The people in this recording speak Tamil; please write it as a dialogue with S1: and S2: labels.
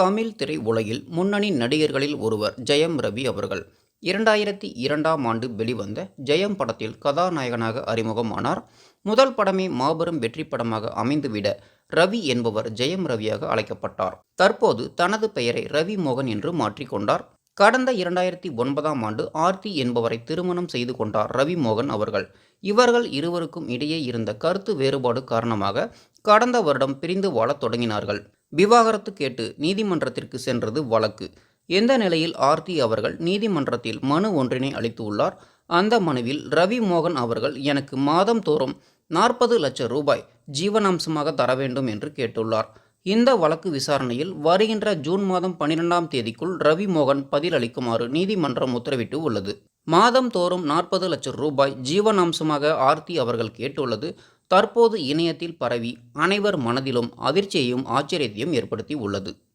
S1: தமிழ் திரை உலகில் முன்னணி நடிகர்களில் ஒருவர் ஜெயம் ரவி அவர்கள். இரண்டாயிரத்தி இரண்டாம் ஆண்டு வெளிவந்த ஜெயம் படத்தில் கதாநாயகனாக அறிமுகமானார். முதல் படமே மாபெரும் வெற்றி படமாக அமைந்துவிட ரவி என்பவர் ஜெயம் ரவியாக அழைக்கப்பட்டார். தற்போது தனது பெயரை ரவி மோகன் என்று மாற்றிக்கொண்டார் கடந்த இரண்டாயிரத்தி ஒன்பதாம் ஆண்டு ஆர்த்தி என்பவரை திருமணம் செய்து கொண்டார் ரவி மோகன் அவர்கள். இவர்கள் இருவருக்கும் இடையே இருந்த கருத்து வேறுபாடு காரணமாக கடந்த வருடம் பிரிந்து வாழத் தொடங்கினார்கள். விவாகரத்து கேட்டு நீதிமன்றத்திற்கு சென்றது வழக்கு. எந்த நிலையில் ஆர்த்தி அவர்கள் நீதிமன்றத்தில் மனு ஒன்றினை அளித்துள்ளார்? அந்த மனுவில் ரவி மோகன் அவர்கள் எனக்கு மாதம் தோறும் நாற்பது லட்சம் ரூபாய் ஜீவனாம்சமாக தர வேண்டும் என்று கேட்டுள்ளார். இந்த வழக்கு விசாரணையில் வருகின்ற ஜூன் மாதம் பன்னிரெண்டாம் தேதிக்குள் ரவி மோகன் பதிலளிக்குமாறு நீதிமன்றம் உத்தரவிட்டு உள்ளது. மாதம் தோறும் நாற்பது லட்சம் ரூபாய் ஜீவனாம்சமாக ஆர்த்தி அவர்கள் கேட்டுள்ளது. தற்போது இணையத்தில் பரவி அனைவர் மனதிலும் அதிர்ச்சியையும் ஆச்சரியத்தையும் ஏற்படுத்தி உள்ளது.